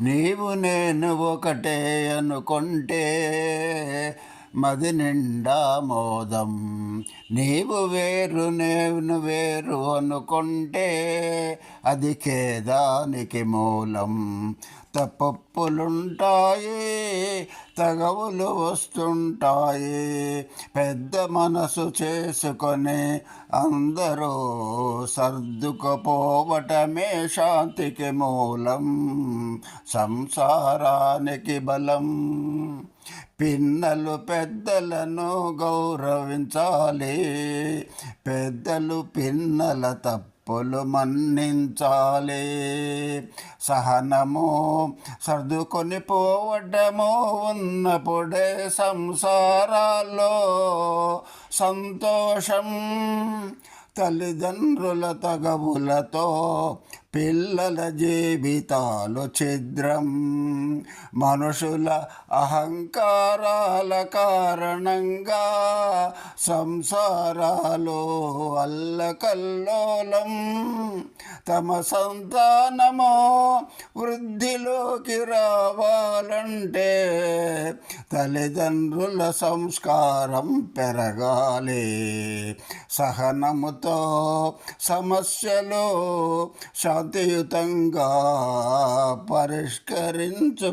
నీవు నేను ఒకటే అనుకుంటే మది నిండా మోదం. నీవు వేరు నేను వేరు అనుకుంటే అది ఖేదానికి మూలం. తప్పప్పులుంటాయి తగవులు వస్తుంటాయి. పెద్ద మనసు చేసుకొని అందరూ సర్దుకుపోవటమే శాంతికి మూలం సంసారానికి బలం. పిన్నలు పెద్దలను గౌరవించాలి. పెద్దలు పిన్నల తప్పులు మన్నించాలి. సహనము సర్దుకొని పోవటము ఉన్నప్పుడే సంసారాల్లో సంతోషం తల్లిదండ్రుల తగవులతో పిల్లల జీవితాలు ఛిద్రం. మనుషుల అహంకారాల కారణంగా సంసారాలు అల్లకల్లోలం. తమ సంతానము వృద్ధిలోకి కావాలంటే తల్లిదండ్రుల సంస్కారం పెరగాలి. సహనముతో సమస్యలు శాంతియుతంగా పరిష్కరించుకోవాలి.